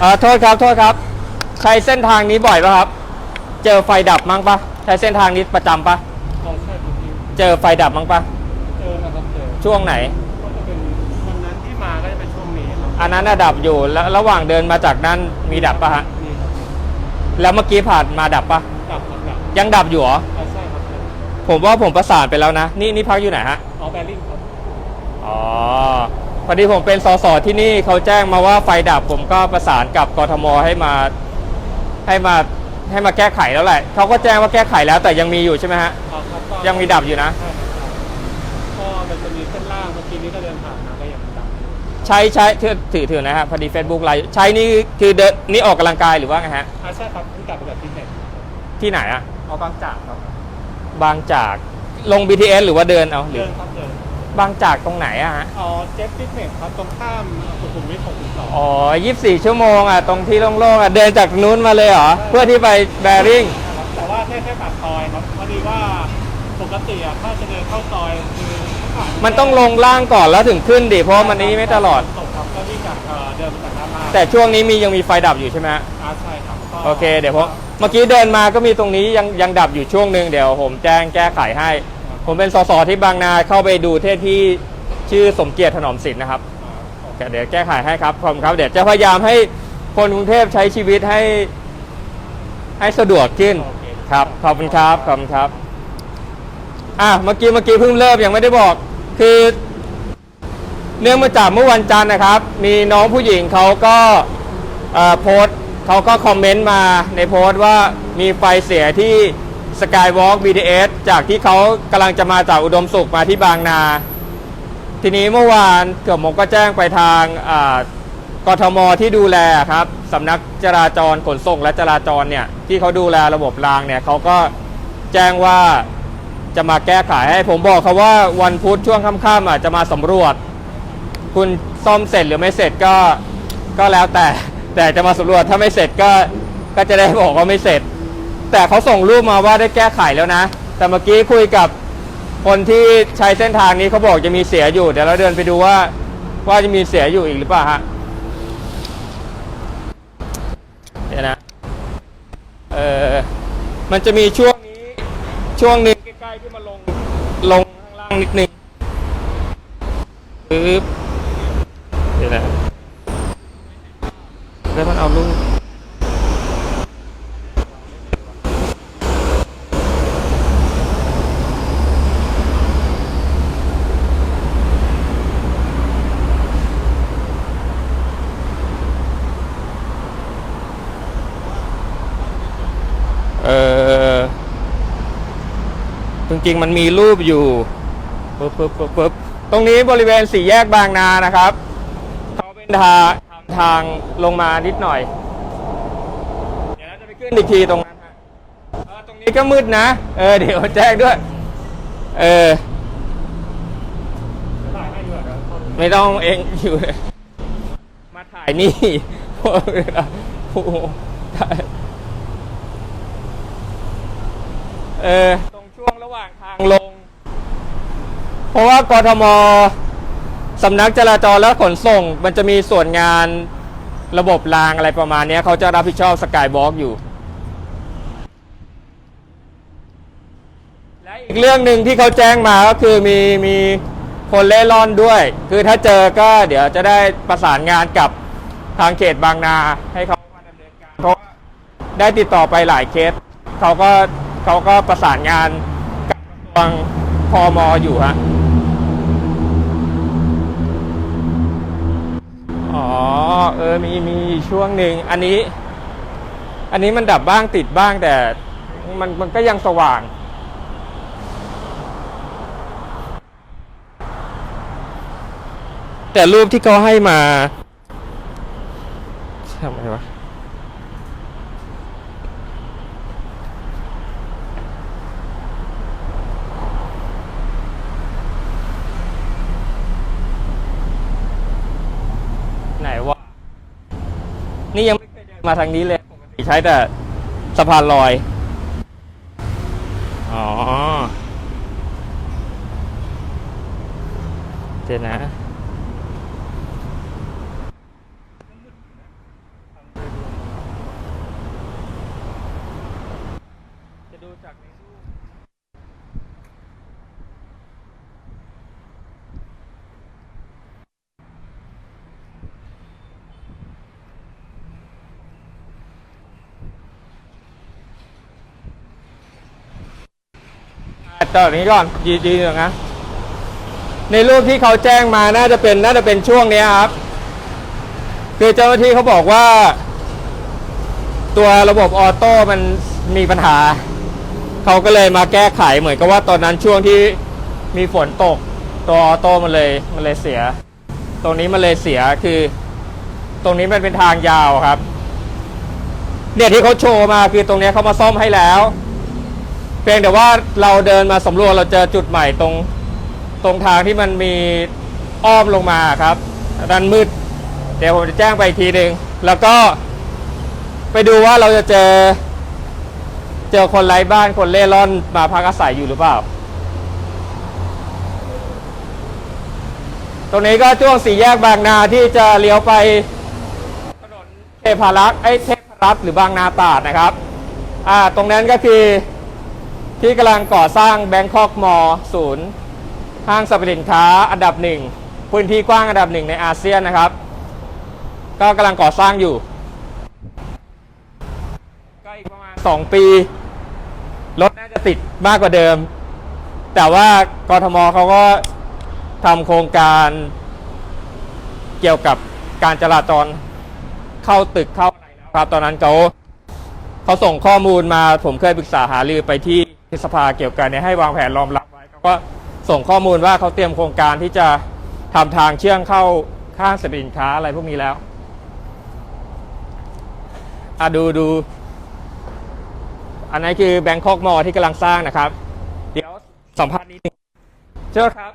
เอ่อโทษครับโทษครับ ใช้เส้นทางนี้บ่อยปะครับ เจอไฟดับมั้งปะใช้เส้นทางนี้ประจำปะลองใช่ดูที่เจอไฟดับมั้งปะเจอนะครับเจอช่วงไหน ก็จะเป็นวันนั้นที่มาก็จะเป็นช่วงนี้ครับอันนั้นน่ะดับอยู่แล้วระหว่างเดินมาจากนั้นมีดับปะฮะนี่ครับแล้วเมื่อกี้ผ่านมาดับปะดับครับดับยังดับอยู่เหรออ่าใช่ครับเจอผมว่าผมประสานไปแล้วนะ นี่นี่พักอยู่ไหนฮะ อ๋อแบริ่งครับอ๋อ พอดีผมเป็นสสที่นี่เขาแจ้งมาว่าไฟดับผมก็ประสานกับกทมให้มาให้มาให้มาแก้ไขแล้วแหละเขาก็แจ้งว่าแก้ไขแล้วแต่ยังมีอยู่ใช่ไหมฮะอ๋อครับก็ยังมีดับอยู่นะ ใช่ครับก็มันจะมีเส้นล่างเมื่อกี้นี้ก็เดินผ่านมาก็ยังดับอยู่ใช้ใช้ถือถือถือนะฮะพอดี Facebook ไลฟ์ใช้นี่คือเดินนี่ออกกำลังกายหรือว่าไงฮะ อ่าใช่ครับเพิ่งกลับไปจากที่เน็ตที่ไหนอะเอาบางจากครับบางจากลง BTS หรือว่าเดินเอาหรือเดินครับเดิน บางจากตรงไหนอะฮะ อ๋อเจ็ตฟิตเนสครับตรงข้ามสุขุมวิท62อ๋อ 24 ชั่วโมงอะตรงที่โล่งๆอะเดินจากนู้นมาเลยเหรอ เพื่อที่ไปแบริ่ง ครับแต่ว่าแค่แค่ปากซอยครับพอดีว่าปกติอะถ้าจะเดินเข้าซอยคือผ่ามันต้องลงล่างก่อนแล้วถึงขึ้นดิเพราะว่ามันนี้ไม่ตลอด ตกครับก็วิ่งจากเอ่อเดินมาจากด้านล่างแต่ช่วงนี้มียังมีไฟดับอยู่ใช่ไหมฮะอ่าใช่ครับก็โอเค เดี๋ยวผมเมื่อกี้เดินมาก็มีตรงนี้ยังยังดับอยู่ช่วงหนึ่งเดี๋ยวผมแจ้งแก้ไขให้ ผมเป็นสสที่บางนาเข้าไปดูเทศที่ชื่อสมเกียรติถนอมสินนะครับเดี๋ยวแก้ไขให้ครับผมครับ เดี๋ยวจะพยายามให้คนกรุงเทพใช้ชีวิตให้ ให้สะดวกขึ้นครับขอบคุณครับขอบคุณครับ อะเมื่อกี้เมื่อกี้เพิ่งเริ่มยังไม่ได้บอก คือ เนื่องมาจากเมื่อวันจันทร์นะครับ มีน้องผู้หญิงเขาก็อ่อโพสต์เขาก็คอมเมนต์มาในโพสต์ว่ามีไฟเสียที่ Skywalk BTS จากที่เขากำลังจะมาจากอุดมสุขมาที่บางนา ทีนี้เมื่อวานเกือบมก็แจ้งไปทางกทมที่ดูแลครับสำนักจราจรขนส่งและจราจรเนี่ยที่เขาดูแลระบบรางเนี่ยเขาก็แจ้งว่าจะมาแก้ไขให้ผมบอกเขาว่าวันพุธช่วงค่ำๆอะจะมาสำรวจ คุณซ่อมเสร็จหรือไม่เสร็จก็ก็แล้วแต่ แต่จะมาสำรวจถ้าไม่เสร็จก็ก็จะได้บอกว่าไม่เสร็จ แต่เขาส่งรูปมาว่าได้แก้ไขแล้วนะ แต่เมื่อกี้คุยกับคนที่ใช้เส้นทางนี้เขาบอกจะมีเสียอยู่ เดี๋ยวเราเดินไปดูว่าว่าจะมีเสียอยู่อีกหรือเปล่าฮะเดี๋ยวนะเออมันจะมีช่วงนี้ช่วงหนึงใกล้ๆที่มาลงลงข้างล่างนิดนึงปึ๊บเดี๋ยวนะแล้วมันเอาลูก เออจ ริง ๆ มันมีรูปอยู่ปึ๊บปึ๊บปึ๊บปึ๊บตรงนี้บริเวณสี่แยกบางนานะครับเขาเป็นทางทางลงมานิดหน่อย เดี๋ยวเราจะไปขึ้นอีกทีตรงนั้นฮะเออตรงนี้ก็มืดนะ เออเดี๋ยวแจ้งด้วย เออไม่ต้องเองอยู่ มาถ่ายนี่โอ้โหเออ ช่วงระหว่างทางลง เพราะว่ากทมสำนักจราจรและขนส่ง มันจะมีส่วนงานระบบรางอะไรประมาณเนี้ยเขาจะรับผิดชอบสกายบล็อกอยู่ และอีกเรื่องหนึ่งที่เขาแจ้งมาก็คือมีมีคนเล่ร่อนด้วย คือถ้าเจอก็เดี๋ยวจะได้ประสานงานกับทางเขตบางนาให้เขามาดำเนินการเพราะว่าได้ติดต่อไปหลายเคสเขาก็ เขาก็ประสานงานกับกระทรวงพมอยู่ฮะอ๋อเออมีมีช่วงหนึ่งอันนี้ อันนี้มันดับบ้างติดบ้างแต่มันมันก็ยังสว่างแต่รูปที่เขาให้มาทำไมวะ นี่ยังไม่เคยเดินมาทางนี้เลยผมใช้แต่สะพานลอย อ๋อเจนะ จะดูจากในรูป จอดอย่างนี้ก่อนยืนยืนอย่างนั้นในรูปที่เขาแจ้งมาน่าจะเป็นน่าจะเป็นช่วงนี้ครับ คือเจ้าหน้าที่เขาบอกว่า ตัวระบบออโต้มันมีปัญหา เขาก็เลยมาแก้ไขเหมือนกับว่าตอนนั้นช่วงที่มีฝนตก ตัวออโต้มันเลยมันเลยเสีย ตรงนี้มันเลยเสียคือ ตรงนี้มันเป็นทางยาวครับ เนี่ยที่เขาโชว์มาคือตรงนี้เขามาซ่อมให้แล้ว เพียงแต่ว่าเราเดินมาสำรวจเราเจอจุดใหม่ตรงตรงทางที่มันมีอ้อมลงมาครับด้านมืด เดี๋ยวผมจะแจ้งไปอีกทีหนึ่งแล้วก็ไปดูว่าเราจะเจอ เจอคนไร้บ้านคนเล่ร่อนมาพักอาศัยอยู่หรือเปล่า ตรงนี้ก็ช่วงสี่แยกบางนาที่จะเลี้ยวไปถนนเทพารักษ์ไอ้เทพรัตน์หรือบางนาตาดนะครับ อ่า ตรงนั้นก็คือ ที่กำลังก่อสร้างแบงคอกมอศูนย์ห้างสรรพสินค้าอันดับหนึ่งพื้นที่กว้างอันดับหนึ่งในอาเซียนนะครับ ก็กำลังก่อสร้างอยู่ ก็อีกประมาณ 2 ปี รถน่าจะติดมากกว่าเดิม แต่ว่ากทมเขาก็ทำโครงการเกี่ยวกับการจราจรเข้าตึกเข้าอะไรแล้วครับ ตอนนั้นเขาเขาส่งข้อมูลมาผมเคยปรึกษาหารือไปที่ สภาเกี่ยวกับเนี่ยให้วางแผนรองรับไว้ก็ส่งข้อมูลว่าเขาเตรียมโครงการที่จะทำทางเชื่อมเข้าข้างสินค้าอะไรพวกนี้แล้วอะดูดู อันนั้นคือแบงคอกมอที่กำลังสร้างนะครับ เดี๋ยวสัมภาษณ์นิดนึงเจ้าครับ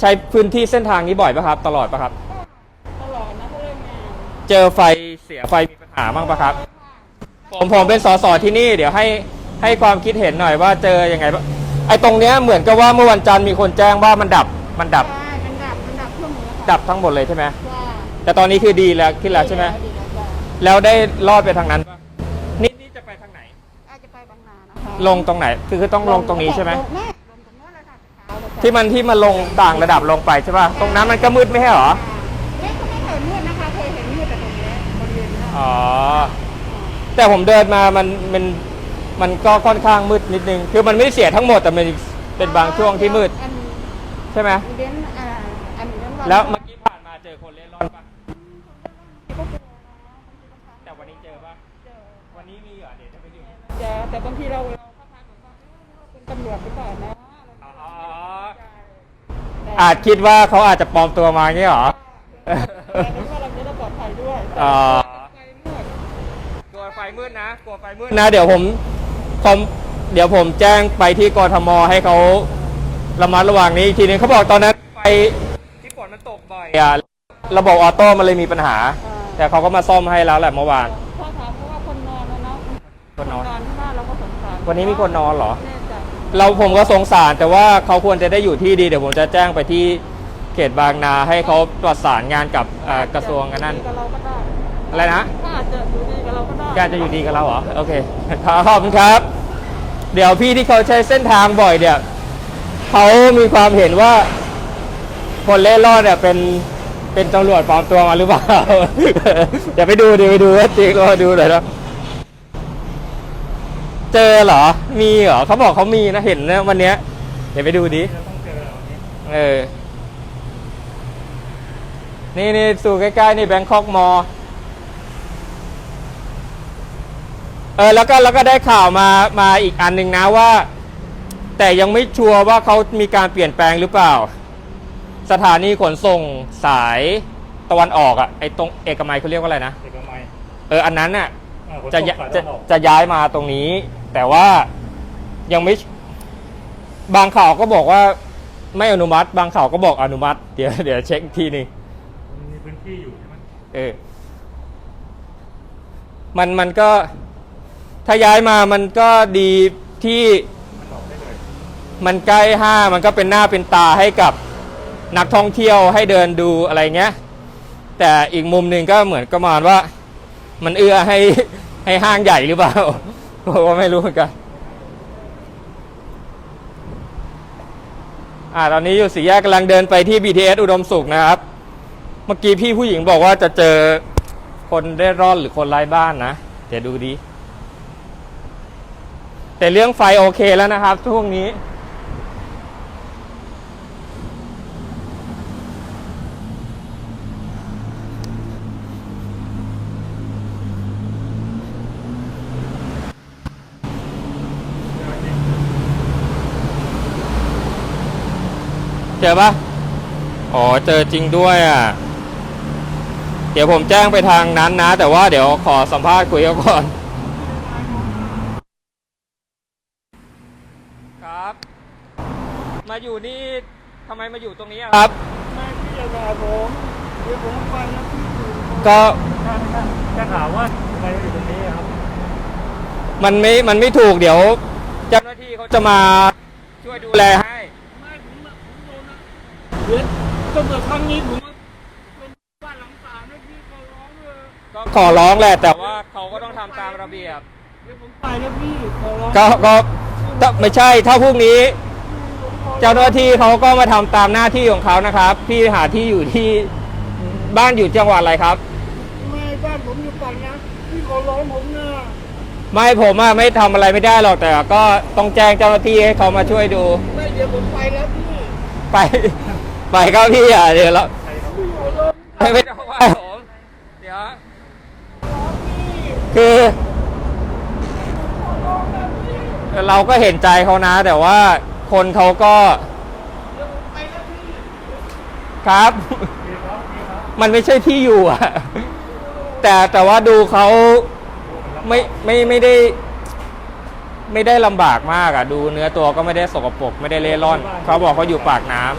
ใช้พื้นที่เส้นทางนี้บ่อยปะครับ ตลอดปะครับ ตลอดนะเขาเริ่มงานเจอไฟเสียไฟมีปัญหาบ้างปะครับ ผมผมเป็นสสที่นี่ เดี๋ยวให้ ให้ความคิดเห็นหน่อยว่าเจอยังไงบ้างไอ้ตรงเนี้ยเหมือนกับว่าเมื่อวันจันทร์มีคนแจ้งว่ามันดับมันดับใช่เป็นดับเป็นดับช่วงนี้ค่ะดับทั้งหมดเลยใช่ไหมจ้าแต่ตอนนี้คือดีแล้วขึ้นแล้วใช่ไหมดีแล้วจ้าแล้วได้รอดไปทางนั้นปะนี่นี่จะไปทางไหน อาจจะไปบางนานะคะลงตรงไหนคือคือต้องลงตรงนี้ใช่ไหมลงแม่ลงตรงโน้นเลยค่ะขาวเลยจ้ะที่มันที่มันลงต่างระดับลงไปใช่ป่ะตรงนั้นมันก็มืดไม่ใช่เหรอเนี่ยเขาไม่เคยมืดนะคะเคยเห็นมืดแต่ตรงเนี้ยบริเวณนี้อ๋อแต่ผมเดินมามันมัน มันก็ค่อนข้างมืดนิดนึง คือมันไม่ได้เสียทั้งหมดแต่มันเป็นบางช่วงที่มืด อันใช่ไหมเด่นอ่าอันเด่นแล้วเมื่อกี้ผ่านมาเจอคนเล่ร่อนป่ะก็กลัวนะแต่วันนี้เจอป่ะเจอวันนี้มีเหรอเดี๋ยวจะไปดูเจอแต่บางทีเราเราเข้าทางแบบว่าเอ๊ะเป็นตำรวจหรือเปล่านะอ๋อแต่อาจคิดว่าเขาอาจจะปลอมตัวมาอย่างนี้เหรอ แต่นึกว่าเราจะได้ปลอดภัยด้วยอ๋อ ไฟมืด กลัวไฟมืดนะกลัวไฟมืดนะเดี๋ยวผม ผมเดี๋ยวผมแจ้งไปที่กทมให้เขาระมัดระวังนี้อีกทีนึงเขาบอกตอนนั้นไฟที่ฝนมันตกบ่อยอะระบบออโต้มันเลยมีปัญหาอ่าแต่เขาก็มาซ่อมให้แล้วแหละเมื่อวานถ้าถามเพราะว่าคนนอนนะเนาะคนนอนที่บ้านเราก็สงสารวันนี้มีคนนอนเหรอแน่ใจเราผมก็สงสารแต่ว่าเขาควรจะได้อยู่ที่ดีเดี๋ยวผมจะแจ้งไปที่เขตบางนาให้เขาประสานงานกับเอ่อกระทรวงกันนั่นกับเราก็ได้ อะไรนะถ้าอาจจะอยู่ดีกับเราก็ได้แกจะอยู่ดีกับเราเหรอ โอเค ขอบคุณครับ เดี๋ยวพี่ที่เขาใช้เส้นทางบ่อยเนี่ยเขามีความเห็นว่า คนเล่ร่อนเนี่ยเป็นเป็นตำรวจปลอมตัวมาหรือเปล่า เดี๋ยวไปดูเดี๋ยวไปดูว่าจริงก็ดูหน่อยนะเจอเหรอ มีเหรอเขาบอกเขามีนะเห็นนะวันเนี้ย เดี๋ยวไปดูดิเราต้องเจอเหรอเนี่ยเออ นี่นี่สู่ใกล้ๆนี่แบงคอกมอ เออแล้วก็แล้วก็ได้ข่าวมามาอีกอันหนึ่งนะว่า แต่ยังไม่ชัวร์ว่าเขามีการเปลี่ยนแปลงหรือเปล่า สถานีขนส่งสายตะวันออกอะไอตรงเอกมัยเขาเรียกว่าอะไรนะเอกมัยเอออันนั้นน่ะอ่าขนจะส่งยะสายจะตะวันออกจะย้ายมาตรงนี้ แต่ว่ายังไม่บางข่าวก็บอกว่าไม่อนุมัติ บางข่าวก็บอกอนุมัติ เดี๋ยวเดี๋ยวเช็คอีกทีหนึงมันมีพื้นที่อยู่ใช่ไหม เออ มันมันก็ ถ้าย้ายมามันก็ดีที่มันใกล้ห้างมันก็เป็นหน้าเป็นตาให้กับนักท่องเที่ยวให้เดินดูอะไรเงี้ย แต่อีกมุมหนึ่งก็เหมือนก็มาณว่า มันเอื้อให้ให้ห้างใหญ่หรือเปล่าผมก็ไม่รู้เหมือนกันอ่าตอนนี้อยู่สี่แยกกำลังเดินไปที่ BTS อุดมสุขนะครับ เมื่อกี้พี่ผู้หญิงบอกว่าจะเจอคนได้ร่อนหรือคนไร้บ้านนะ เดี๋ยวดูดี แต่เรื่องไฟโอเคแล้วนะครับช่วงนี้ เจอปะอ๋อ เจอจริงด้วยอะ เดี๋ยวผมแจ้งไปทางนั้นนะ แต่ว่าเดี๋ยวขอสัมภาษณ์คุยก่อน มาอยู่นี่ทำไมมาอยู่ตรงนี้อะครับ ไม่พี่อย่าด่าผมเดี๋ยวผมไปแล้วพี่อยู่ก็จะถามว่าทำไมอยู่ตรงนี้ครับมันไม่มันไม่ถูกเดี๋ยวเจ้าหน้าที่เขาจะมาช่วยดูแลให้ไม่ผมอะผมโดนนะเดี๋ยวถ้าเกิดครั้งนี้ผมเป็นบ้านหลังสามนะพี่ขอร้องเลยก็ขอร้องแหละแต่ว่าเขาก็ต้องทำตามระเบียบ เดี๋ยวผมไปแล้วพี่ขอร้องก็ก็ถ้าไม่ใช่ถ้าพรุ่งนี้ เจ้าหน้าที่เขาก็มาทำตามหน้าที่ของเขานะครับ พี่หาที่อยู่ที่บ้านอยู่จังหวัดอะไรครับ ไม่บ้านผมอยู่ปากนะพี่ขอร้องผมนะไม่ผมอะไม่ทำอะไรไม่ได้หรอกแต่ก็ต้องแจ้งเจ้าหน้าที่ให้เขามาช่วยดู ไม่เดี๋ยวผมไปแล้วพี่ไป ไปครับพี่อะเดี๋ยวเราพี่ขอร้องไม่ไม่ต้องว่าผมเดี๋ยวคือเราก็เห็นใจเขานะ แต่ว่า คนเขาก็ครับ มันไม่ใช่ที่อยู่อะแต่แต่ว่าดูเขาไม่ไม่ไม่ได้ ไม่ได้ลำบากมากอะดูเนื้อตัวก็ไม่ได้สกปรกไม่ได้เล่ร่อน เขาบอกเขาอยู่ปากน้ำ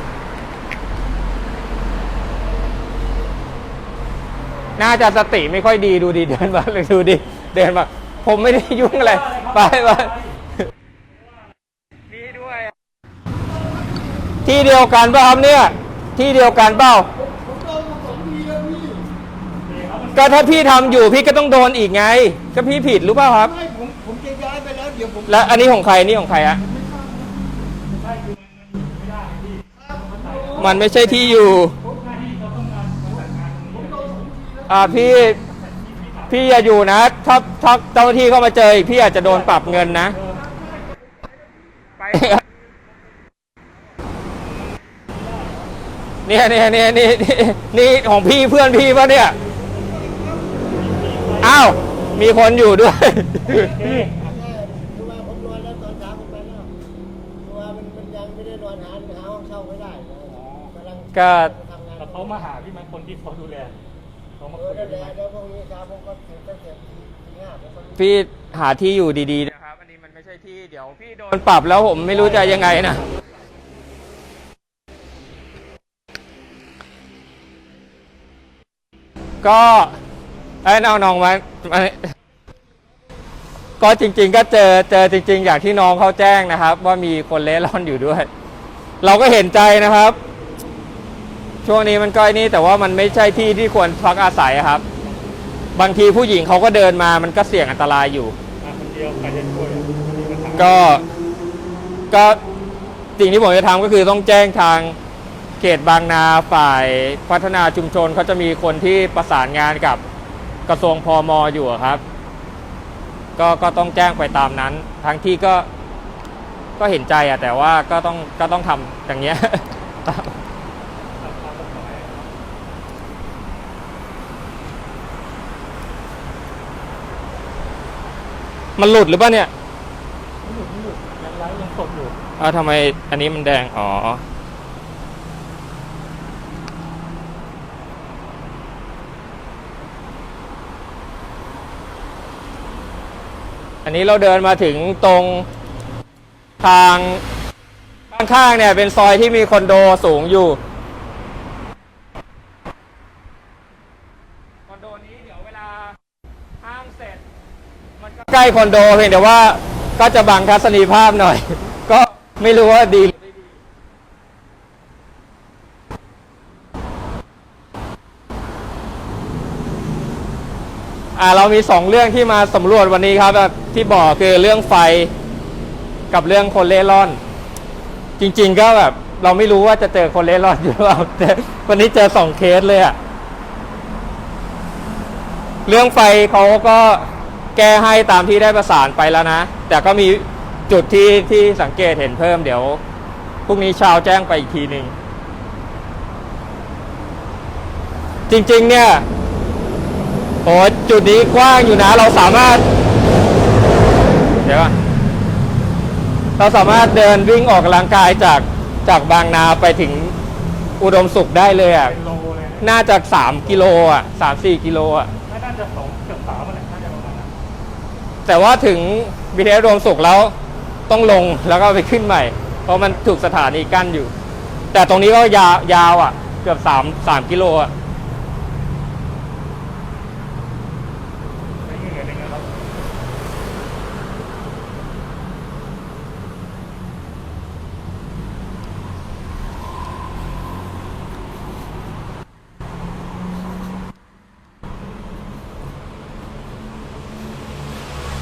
น่าจะสติไม่ค่อยดีดูดิเดินมาเลยดูดิเดินมาผมไม่ได้ยุ่งอะไร ไปไปนี่ด้วย ที่เดียวกันป่ะครับเนี่ย ที่เดียวกันเปล่าก็ถ้าพี่ทำอยู่พี่ก็ต้องโดนอีกไง ก็พี่ผิดรู้เปล่าครับ ไม่ผมผมจะย้ายไปแล้วเดี๋ยวผมแล้วอันนี้ของใครอันนี่ของใครอะมันไม่ใช่ที่อยู่อ่าพี่พี่อย่าอยู่นะ ถ้าถ้าเจ้าหน้าที่เข้ามาเจออีกพี่อาจจะโดนปรับเงินนะ ไป เนี่ยเนี่ยเนี่ยนี่นี่นี่ของพี่เพื่อนพี่ปะเนี่ยอ้าวมีคนอยู่ด้วยคือว่าผมนอนแล้วตอนเช้าผมไปแล้วคือว่ามันมันยังไม่ได้นอนหาหาห้องเช่าไม่ได้เลยกำลังก็ทำงานแต่เขามาหาพี่มันคนที่เขาดูแลเขามาคุยกัยวบเดี๋ยวพี่มันเดี๋ยวกนี้เช้าผมก็ถึงตั้งแต่ตีตีห้าผมก็รู้พี่หาที่อยู่ดีๆนะครับ อันนี้มันไม่ใช่ที่เดี๋ยวพี่โดนปรับแล้วผมไม่รู้จะยังไงนะ ก็ไอ้น้องน้องมามาก็จริง ๆ ก็เจอเจอจริง ๆ อย่างที่น้องเขาแจ้งนะครับ ว่ามีคนเล่ร่อนอยู่ด้วย เราก็เห็นใจนะครับ ช่วงนี้มันก็ไอ้นี่แต่ว่ามันไม่ใช่ที่ที่ควรพักอาศัยอะครับ บางทีผู้หญิงเขาก็เดินมามันก็เสี่ยงอันตรายอยู่ มาคนเดียวใครจะช่วยอะมีปัญหาก็ก็สิ่งที่ผมจะทำก็คือต้องแจ้งทาง เขตบางนาฝ่ายพัฒนาชุมชนเขาจะมีคนที่ประสานงานกับกระทรวงพอมอยู่อะครับ ก็ก็ต้องแจ้งไปตามนั้น ทั้งที่ก็ก็เห็นใจอะแต่ว่าก็ต้องก็ต้องทำอย่างเงี้ย มันหลุดหรือเปล่าเนี่ย ยังไลฟ์ยังสดอยู่อ้าวทำไมอันนี้มันแดง อ๋อ อันนี้เราเดินมาถึงตรงทางข้างๆเนี่ยเป็นซอยที่มีคอนโดสูงอยู่คอนโดนี้เดี๋ยวเวลาห้างเสร็จ มันก็ใกล้คอนโดเพียงแต่ว่าก็จะบังทัศนีภาพหน่อย ก็ไม่รู้ว่าดี อ่าเรามีสองเรื่องที่มาสำรวจวันนี้ครับแบบที่บอกคือเรื่องไฟกับเรื่องคนเล่ร่อน จริง ๆ ก็แบบเราไม่รู้ว่าจะเจอคนเล่ร่อนอยู่หรือเปล่าแต่วันนี้เจอสองเคสเลยอะเรื่องไฟเขาก็แก้ให้ตามที่ได้ประสานไปแล้วนะ แต่ก็มีจุดที่ที่สังเกตเห็นเพิ่มเดี๋ยวพรุ่งนี้เช้าแจ้งไปอีกทีหนึ่งจริง ๆ เนี่ย โอ้จุดนี้กว้างอยู่นะ เราสามารถ เดี๋ยวก่อนเราสามารถเดินวิ่งออกกำลังกายจากจากบางนาไปถึงอุดมสุขได้เลยอะ เป็นโลเลยนะน่าจะสามกิโลอะสามสี่กิโลอะ ไม่น่าจะสองเกือบสามอะไรน่าจะประมาณนั้นแต่ว่าถึง BTS รวมสุขแล้วต้องลงแล้วก็ไปขึ้นใหม่ เพราะมันถูกสถานีกั้นอยู่ แต่ตรงนี้ก็ยาวยาวอะ เกือบสามสามกิโลอะ ไม่เหนื่อยเลยนะครับ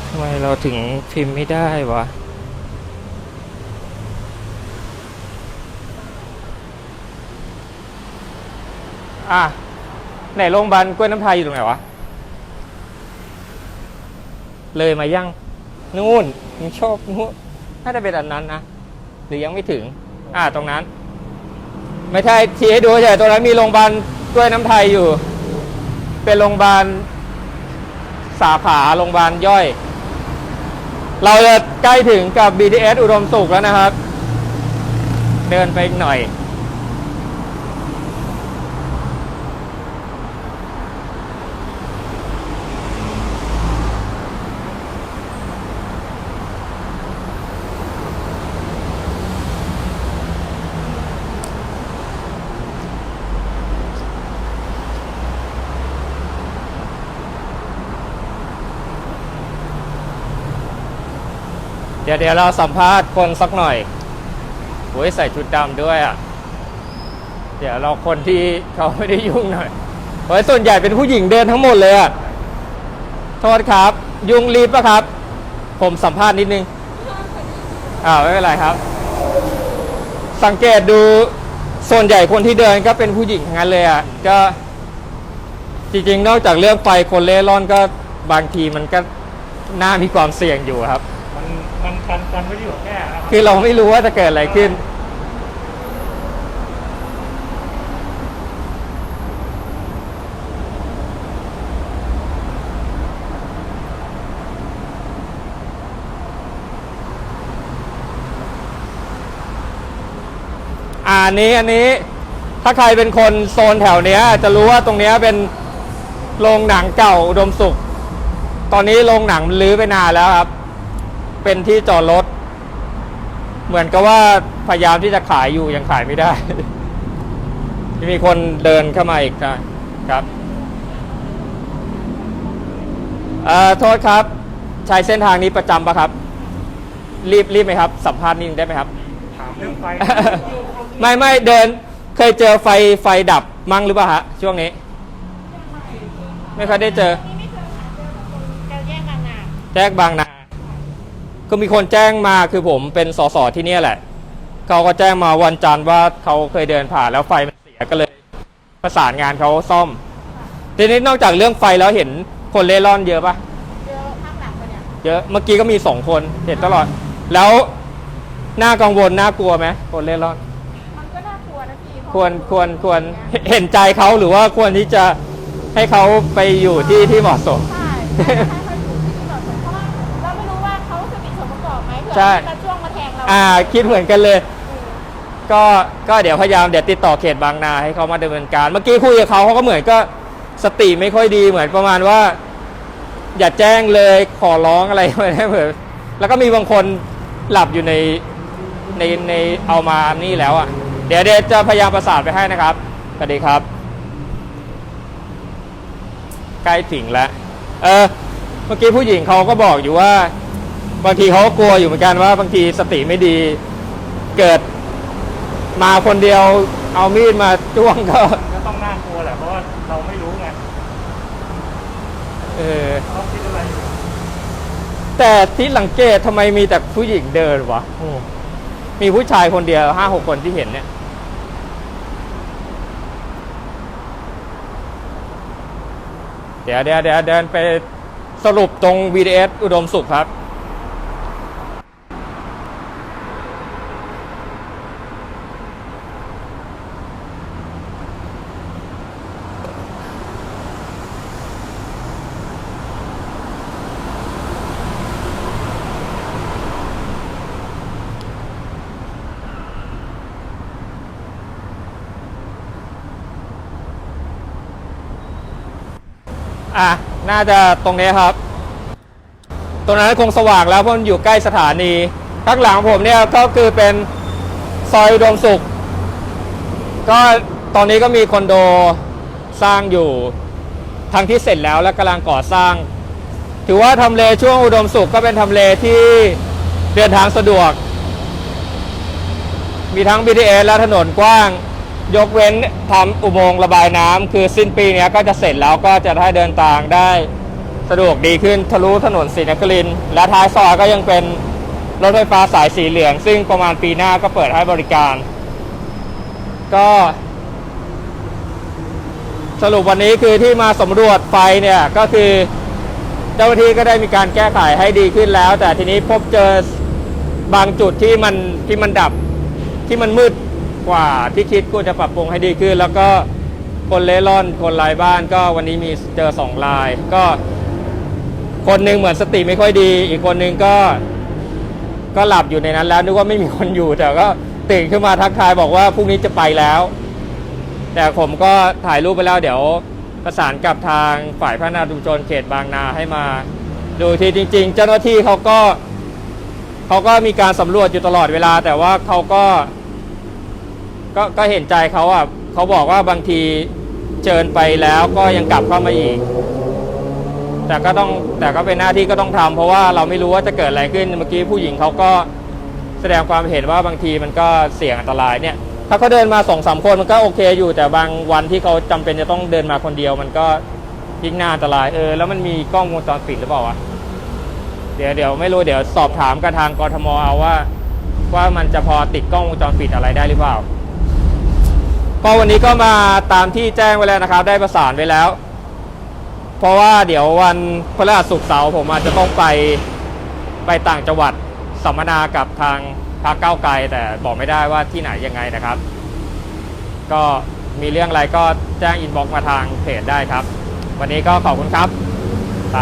ทำไม เราถึงพิมพ์ไม่ได้วะอะ ไหนโรงพยาบาลกล้วยน้ำไทยอยู่ตรงไหนวะ เลยมายัง นู่นมึงชอบนู่นน่าจะเป็นอันนั้นนะ หรือยังไม่ถึง อ่าตรงนั้น ไม่ใช่ทีให้ดูเฉยตรงนั้นมีโรงพยาบาลกล้วยน้ำไทยอยู่ เป็นโรงพยาบาลสาขาโรงพยาบาลย่อย เราจะใกล้ถึงกับ BTS อุดมสุขแล้วนะครับ เดินไปอีกหน่อย ดี๋ยวเดี๋ยวเราสัมภาษณ์คนสักหน่อยโอ้ยใส่ชุดดำด้วยอะ เดี๋ยวเราคนที่เขาไม่ได้ยุ่งหน่อยโอ้ยส่วนใหญ่เป็นผู้หญิงเดินทั้งหมดเลยอะ โทษครับ ยุงรีบปะครับ ผมสัมภาษณ์นิดนึงอ่าไม่เป็นไรครับ สังเกตดูส่วนใหญ่คนที่เดินก็เป็นผู้หญิงทั้งนั้นเลยอะ ก็จริงๆ นอกจากเรื่องไฟคนเล่ร่อนก็บางทีมันก็น่ามีความเสี่ยงอยู่ครับ กันกันไม่ได้อยู่แค่นะครับคือเราไม่รู้ว่าจะเกิดอะไรขึ้น อ่าอันนี้อันนี้ถ้าใครเป็นคนโซนแถวเนี้ย จะรู้ว่าตรงเนี้ยเป็นโรงหนังเก่าอุดมสุข ตอนนี้โรงหนังมันลื้อไปนานแล้วครับ เป็นที่จอดรถ เหมือนกับว่าพยายามที่จะขายอยู่ยังขายไม่ได้ มีคนเดินเข้ามาอีกนะครับเอ่อโทษครับใช้เส้นทางนี้ประจำปะครับ รีบรีบไหมครับ สัมภาษณ์นิดนึงได้ไหมครับ ถามเรื่องไฟ ไม่ไม่เดินเคยเจอไฟไฟดับมั่งหรือเปล่าฮะช่วงนี้ ไม่ค่อยได้เจอนี่ไม่เคยค่ะเจอคนจะแย่งกันน่ะแจ้งบางนา ก็มีคนแจ้งมาคือผมเป็นสสที่เนี่ยแหละเขาก็แจ้งมาวันจันทร์ว่าเขาเคยเดินผ่านแล้วไฟมันเสียก็เลย ประสานงานเขาซ่อม ทีนี้นอกจากเรื่องไฟแล้วเห็นคนเล่ร่อนเยอะปะเจอข้างหลังปะเนี่ยเยอะเมื่อกี้ก็มีสองคนเห็นตลอด แล้วน่ากังวลน่ากลัวไหมคนเล่ร่อน มันก็น่ากลัวนะพี่เพาะควรควรควรเห็นใจเขาหรือว่าควรที่จะให้เขาไปอยู่ที่ที่เหมาะสม ใช่ ใช่มาช่วงมาแทงเราอ่าคิดเหมือนกันเลย ก็ก็เดี๋ยวพยายามเดี๋ยวติดต่อเขตบางนาให้เขามาดำเนินการ เมื่อกี้คุยกับเขาเขาก็เหมือนก็สติไม่ค่อยดีเหมือนประมาณว่า อย่าแจ้งเลยขอร้องอะไรไว้นะเหมือนแล้วก็มีบางคนหลับอยู่ในในในเอามานี่แล้วอะ เดี๋ยวเดี๋ยวจะพยายามประสานไปให้นะครับสวัสดีครับ ใกล้ถึงแล้วเออเมื่อกี้ผู้หญิงเขาก็บอกอยู่ว่า บางทีเขาก็กลัวอยู่เหมือนกันว่า บางทีสติไม่ดี เกิดมาคนเดียวเอามีดมาจ้วงก็ ก็ต้องน่ากลัวแหละเพราะว่าเราไม่รู้ไงเออ เขาคิดอะไรอยู่แต่ที่สังเกตทำไมมีแต่ผู้หญิงเดินวะโอ้มีผู้ชายคนเดียวห้าหกคนที่เห็นเนี่ย เดี๋ยวเดี๋ยวเดี๋ยวเดินไปสรุปตรง VDS อุดมสุขครับ อะน่าจะตรงนี้ครับ ตรงนั้นคงสว่างแล้วเพราะมันอยู่ใกล้สถานีข้างหลังผมเนี่ยก็คือเป็นซอยอุดมสุข ก็ตอนนี้ก็มีคอนโดสร้างอยู่ทั้งที่เสร็จแล้วและกำลังก่อสร้าง ถือว่าทำเลช่วงอุดมสุขก็เป็นทำเลที่เดินทางสะดวก มีทั้ง BTS และถนนกว้าง ยกเว้นทำอุโมงค์ระบายน้ำคือสิ้นปีนี้ก็จะเสร็จแล้วก็จะได้เดินทางได้สะดวกดีขึ้นทะลุถนนศรีนครินและท้ายซอยก็ยังเป็นรถไฟฟ้าสายสีเหลือง ซึ่งประมาณปีหน้าก็เปิดให้บริการ ก็ สรุปวันนี้คือที่มาสำรวจไฟเนี่ยก็คือเจ้าหน้าที่ก็ได้มีการแก้ไขให้ดีขึ้นแล้ว แต่ทีนี้พบเจอบางจุดที่มันที่มันดับที่มันมืด กว่าที่คิดก็จะปรับปรุงให้ดีขึ้น แล้วก็คนเล่ร่อนคนไร้บ้านก็วันนี้มีเจอสองราย ก็ คนหนึ่งเหมือนสติไม่ค่อยดี อีกคนหนึ่งก็ ก็หลับอยู่ในนั้นแล้วนึกว่าไม่มีคนอยู่แต่ก็ตื่นขึ้นมาทักทายบอกว่าพรุ่งนี้จะไปแล้ว แต่ผมก็ถ่ายรูปไปแล้วเดี๋ยวประสานกับทางฝ่ายพัฒนาชุมชนเขตบางนาให้มา ดูทีจริง ๆ เจ้าหน้าที่เขาก็เขาก็มีการสำรวจอยู่ตลอดเวลา แต่ว่าเขาก็ ก็ก็เห็นใจเขาอะเขาบอกว่าบางทีเชิญไปแล้วก็ยังกลับเข้ามาอีก แต่ก็ต้องแต่ก็เป็นหน้าที่ก็ต้องทำเพราะว่าเราไม่รู้ว่าจะเกิดอะไรขึ้นเมื่อกี้ผู้หญิงเขาก็แสดงความเห็นว่าบางทีมันก็เสี่ยงอันตรายเนี่ย ถ้าเขาเดินมาสองสามคนมันก็โอเคอยู่ แต่บางวันที่เขาจำเป็นจะต้องเดินมาคนเดียว มันก็ยิ่งน่าอันตรายเออแล้วมันมีกล้องวงจรปิดหรือเปล่าวะเดี๋ยวเดี๋ยวไม่รู้เดี๋ยวสอบถามกับทางกรทมเอาว่า ว่ามันจะพอติดกล้องวงจรปิดอะไรได้หรือเปล่า ก็วันนี้ก็มาตามที่แจ้งไว้แล้วนะครับ ได้ประสานไว้แล้ว เพราะว่าเดี๋ยววันพฤหัสศุกร์เสาร์ผมอาจจะต้องไปไปต่างจังหวัดสัมมนากับทางพรรคก้าวไกล แต่บอกไม่ได้ว่าที่ไหนยังไงนะครับ ก็มีเรื่องอะไรก็แจ้งอินบ็อกซ์มาทางเพจได้ครับ วันนี้ก็ขอบคุณครับไป